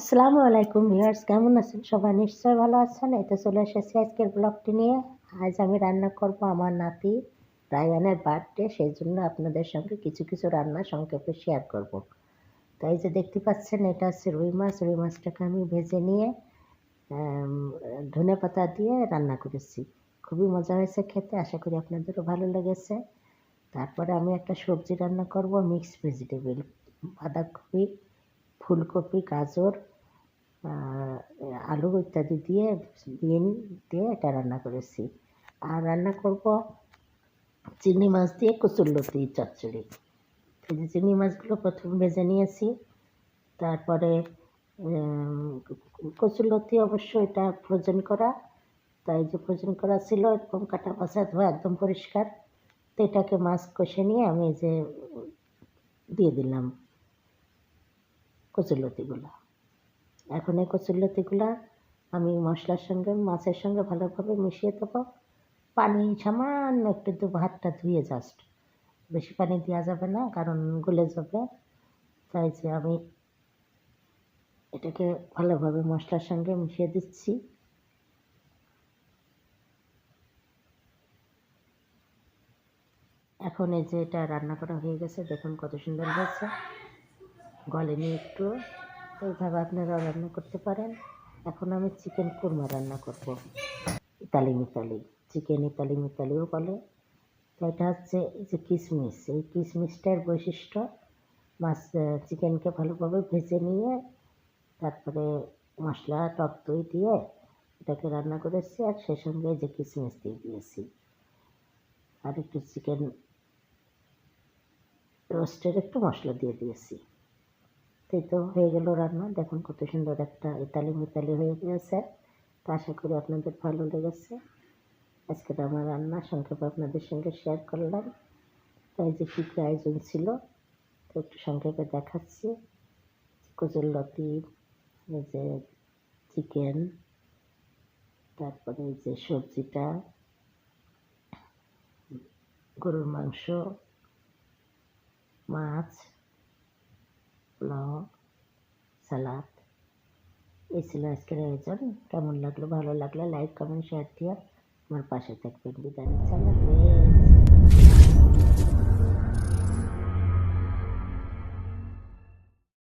আসসালামু আলাইকুম ভিউয়ার্স, কেমন আছেন? সবাই নিশ্চয়ই ভালো আছেন। এতে চলে এসেছি আজকের ব্লগটি নিয়ে। আজ আমি রান্না করব আমার নাতি রায়ানের বার্থডে সেই জন্য আপনাদের সঙ্গে কিছু কিছু রান্না সংক্ষেপে শেয়ার করব। তাই যে দেখতে পাচ্ছেন, এটা হচ্ছে রুই মাছ। রুই মাছটাকে আমি ভেজে নিয়ে ধনে পাতা দিয়ে রান্না করেছি। খুবই মজা হয়েছে খেতে, আশা করি আপনাদেরও ভালো লেগেছে। তারপরে আমি একটা সবজি রান্না করব মিক্সড ভেজিটেবল বাঁধাকপি, ফুলকপি, গাজর আলু ইত্যাদি দিয়ে বিন দিয়ে এটা রান্না করেছি। আর রান্না করব চিংড়ি মাছ দিয়ে কচুরলতি চচ্চড়ি। এই যে চিংড়ি মাছগুলো প্রথম ভেজে নিয়েছি। তারপরে কচুরলতি অবশ্য এটা ফ্রোজেন করা। তাই যে ফ্রোজেন করা ছিল এরকম কাটা বাছা ধোয়া, একদম পরিষ্কার। তো এটাকে মাছ কষে নিয়ে আমি যে, দিয়ে দিলাম কচুরলতিগুলো এখন এই কচুরলতিগুলো আমি মশলার সঙ্গে, মাছের সঙ্গে ভালোভাবে মিশিয়ে দেবো। পানি সামান্য একটু দেবো হাতটা ধুয়ে জাস্ট বেশি পানি দেওয়া যাবে না, কারণ গলে যাবে। তাই যে আমি এটাকে ভালোভাবে মশলার সঙ্গে মিশিয়ে দিচ্ছি। এখন এই যে এটা রান্না করা হয়ে গেছে, দেখুন কত সুন্দর হয়েছে। গলেনি একটু এইভাবে আপনারা রান্না করতে পারেন। এখন আমি চিকেন কুরমা রান্না করব। ইতালি মিতালি। চিকেন ইতালি মিতালিও বলে। তো এটা হচ্ছে যে কিশমিশ এই কিশমিশটার বৈশিষ্ট্য, মাছ চিকেনকে ভালোভাবে ভেজে নিয়ে তারপরে মশলা টক দই দিয়ে এটাকে রান্না করেছি আর সেই সঙ্গে যে কিশমিশ দিয়ে দিয়েছি। আর একটু চিকেন রোস্টের একটু মশলা দিয়ে দিয়েছি। এই তো হয়ে গেল রান্না। দেখুন কত সুন্দর একটা ইতালি মিতালি হয়ে গিয়েছে। তো আশা করি আপনাদের ভালো লেগেছে। আজকের আমার রান্না সংক্ষেপে আপনাদের সঙ্গে শেয়ার করলাম। তাই যে কী কী আয়োজন ছিল, তো একটু সংক্ষেপে দেখাচ্ছি। কচুরলতি এই যে চিকেন তারপরে এই যে সবজিটা, গরুর মাংস, মাছ পোলাও সালাদ এই ছিল আজকের আয়োজন কেমন লাগল ভালো লাগলে লাইক কমেন্ট শেয়ার দিয়ে আমার পাশে থাকবেন বিদায় চালান